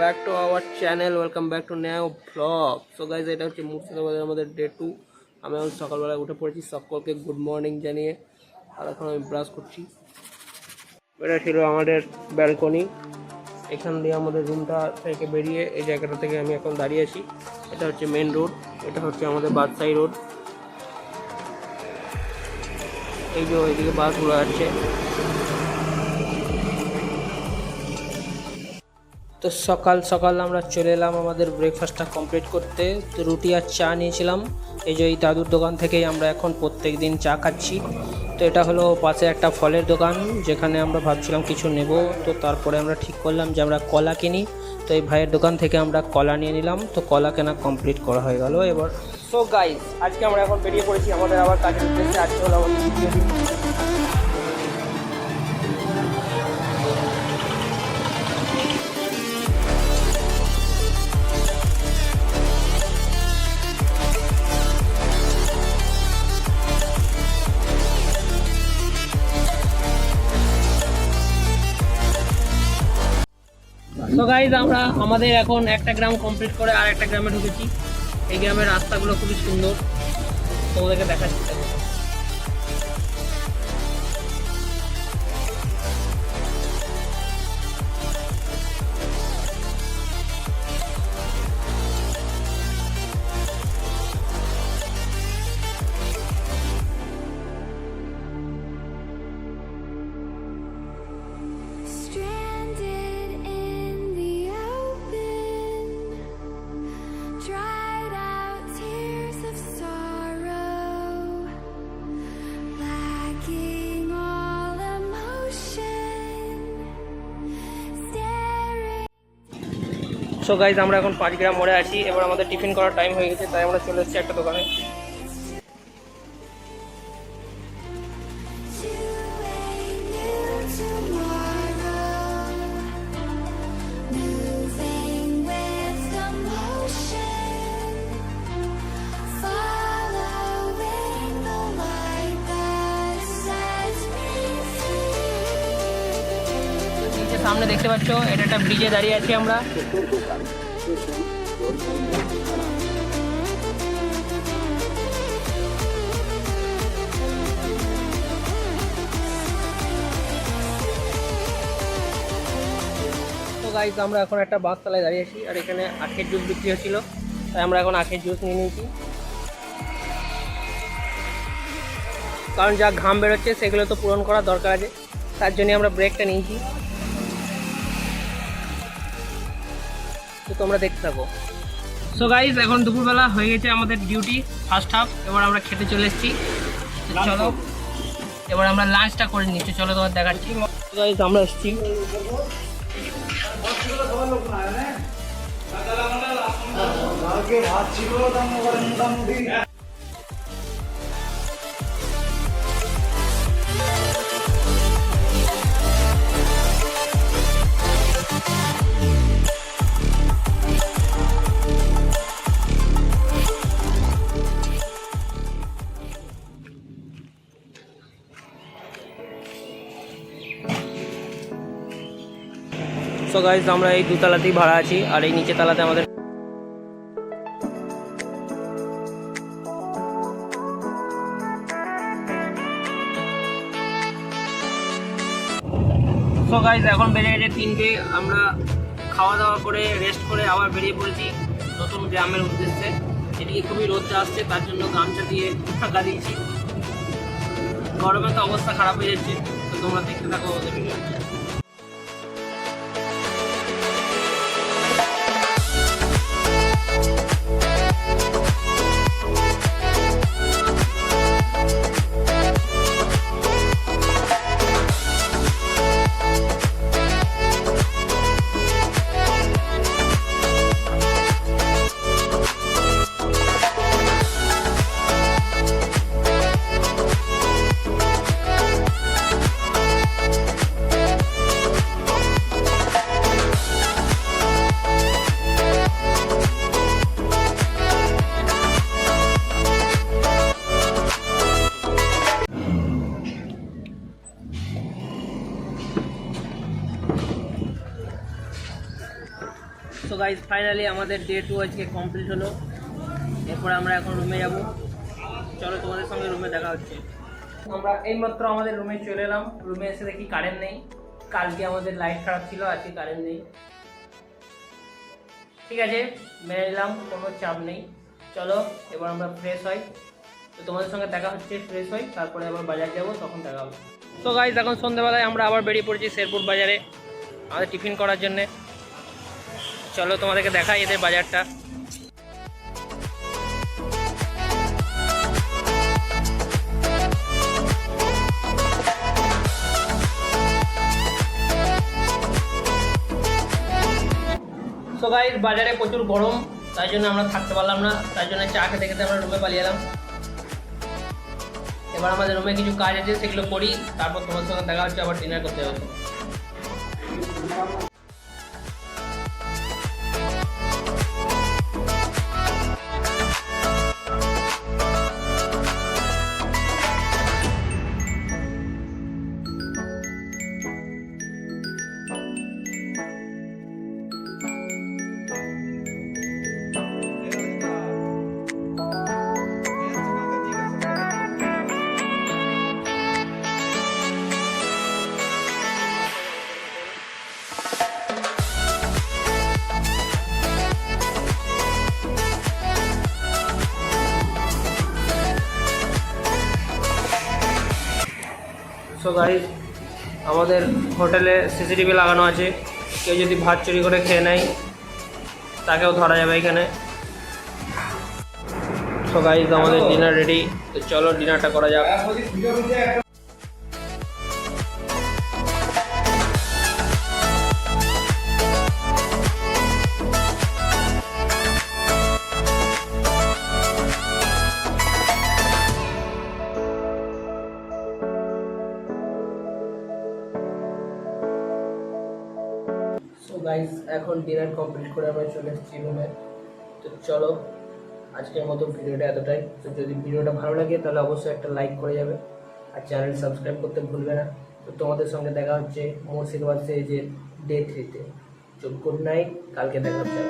Back to our channel welcome back to new vlog so guys এটা হচ্ছে মুর্শিদাবাদের আমাদের ডে টু আমি এখন সকালবেলা উঠে পড়েছি। সকলকে গুড মর্নিং জানিয়ে আর এখন আমি ব্রাশ করছি। এটা ছিল আমাদের ব্যালকনি এখান দিয়ে আমাদের রুমটা থেকে বেরিয়ে এই জায়গাটা থেকে আমি এখন দাঁড়িয়ে আছি। এটা হচ্ছে মেন রোড এটা হচ্ছে আমাদের বাদশাহী রোড এই যে ওইদিকে বাসগুলো আছে তো সকাল সকাল আমরা চলে এলাম আমাদের ব্রেকফাস্টটা কমপ্লিট করতে। তো রুটি আর চা নিয়েছিলাম। এই যে এই দাদুর দোকান থেকেই আমরা এখন প্রত্যেক দিন চা খাচ্ছি। তো এটা হলো পাশে একটা ফলের দোকান, যেখানে আমরা ভাবছিলাম কিছু নেব। তো তারপরে আমরা ঠিক করলাম যে আমরা কলা কিনি। তো এই ভাইয়ের দোকান থেকে আমরা কলা নিয়ে নিলাম। তো কলা কেনা কমপ্লিট করা হয়ে গেল। এবার সো গাইস আজকে আমরা এখন বেরিয়ে পড়েছি আমাদের আবার কাজের উদ্দেশ্যে। আজকে হলো আমাদের তো গাইজ আমরা আমাদের এখন একটা গ্রাম কমপ্লিট করে আর একটা গ্রামে ঢুকেছি। এই গ্রামের রাস্তাগুলো খুবই সুন্দর। তোমাদেরকে দেখাচ্ছি। সো গাইজ আমরা এখন পাঁচ গ্রাম মোড়ে আছি। এবার আমাদের টিফিন করার টাইম হয়ে গেছে, তাই আমরা চলে এসেছি একটা দোকানে। সামনে দেখতে পাচ্ছ, এটা একটা ব্রিজে দাঁড়িয়ে আছি আমরা। গাইজ আমরা এখন একটা বাস তলায় দাঁড়িয়ে আছি, আর এখানে আখের জুস বিক্রি হচ্ছিল। তাই আমরা এখন আখের জুস নিয়ে নিয়েছি। কারণ যা ঘাম বেরোচ্ছে, সেগুলো তো পূরণ করা দরকার আছে। তার জন্য আমরা ব্রেকটা নিয়েছি। তো তোমরা দেখতে থাকো। সো গাইজ এখন দুপুরবেলা হয়ে গেছে আমাদের ডিউটি ফার্স্ট হাফ এবার আমরা খেতে চলে এসেছি। চলো এবার আমরা লাঞ্চটা করে নিচ্ছি। চলো তোমার দেখাচ্ছি। গাইজ আমরা এসেছি। সো গাইজ আমরা এই দুতলাতেই ভাড়া আছি, আর এই নিচে তালাতে আমাদের সো গাইজ এখন বেজে গেছে তিনটে, আমরা খাওয়া দাওয়া করে রেস্ট করে আবার বেরিয়ে পড়েছি নতুন গ্রামের উদ্দেশ্যে। এদিকে খুবই রোদটা আসছে, তার জন্য গামছা দিয়ে ঢাকা দিয়েছি গরমে তো অবস্থা খারাপ হয়ে যাচ্ছে, তো তোমরা দেখতে থাকো ওদের ভিডিও গাইজ ফাইনালি আমাদের ডে টু আজকে কমপ্লিট হলো। এরপর আমরা এখন রুমে যাব। চলো তোমাদের সঙ্গে রুমে দেখা হচ্ছে। আমরা এইমাত্র আমাদের রুমে চলে এলাম। রুমে এসে দেখি কারেন্ট নেই। কালকে আমাদের লাইট খারাপ ছিল, আজকে কারেন্ট নেই। ঠিক আছে, মেনে নিলাম, কোনো চাপ নেই। চলো, এবার আমরা ফ্রেশ হই। তো তোমাদের সঙ্গে দেখা হচ্ছে ফ্রেশ হই। তারপরে আবার বাজার যাব, তখন দেখা হবে। তো গাইজ এখন সন্ধ্যেবেলায় আমরা আবার বেরিয়ে পড়েছি শেরপুর বাজারে। আমাদের টিফিন করার জন্যে। চলো তোমাদেরকে দেখাই এদের বাজারটা। বাজারে প্রচুর গরম, তাই জন্য আমরা থাকতে পারলাম না, তাই জন্য চা খেতে খেতে আমরা রুমে পালিয়ে এলাম। এবার আমাদের রুমে কিছু কাজ আছে, সেগুলো করি, তারপর তোমার সঙ্গে দেখা হচ্ছে, আবার ডিনার করতে হবে সো গাইজ আমাদের হোটেলে সিসিটিভি লাগানো আছে। কেউ যদি ভাত চুরি করে খেয়ে নেয় তাকেও ধরা যাবে এখানে। সো গাইজ আমাদের ডিনার রেডি তো চলো ডিনারটা করা যাক। গাইজ এখন ডিনার কমপ্লিট করে আমরা চলে এসেছি রুমে তো চলো, আজকের মতো ভিডিওটা এতটাই। তো যদি ভিডিওটা ভালো লাগে, তাহলে অবশ্যই একটা লাইক করে যাবে। আর চ্যানেল সাবস্ক্রাইব করতে ভুলবে না। তো তোমাদের সঙ্গে দেখা হচ্ছে মুর্শিদাবাদ যে ডে থ্রিতে তো। গুড নাইট কালকে দেখা হচ্ছে।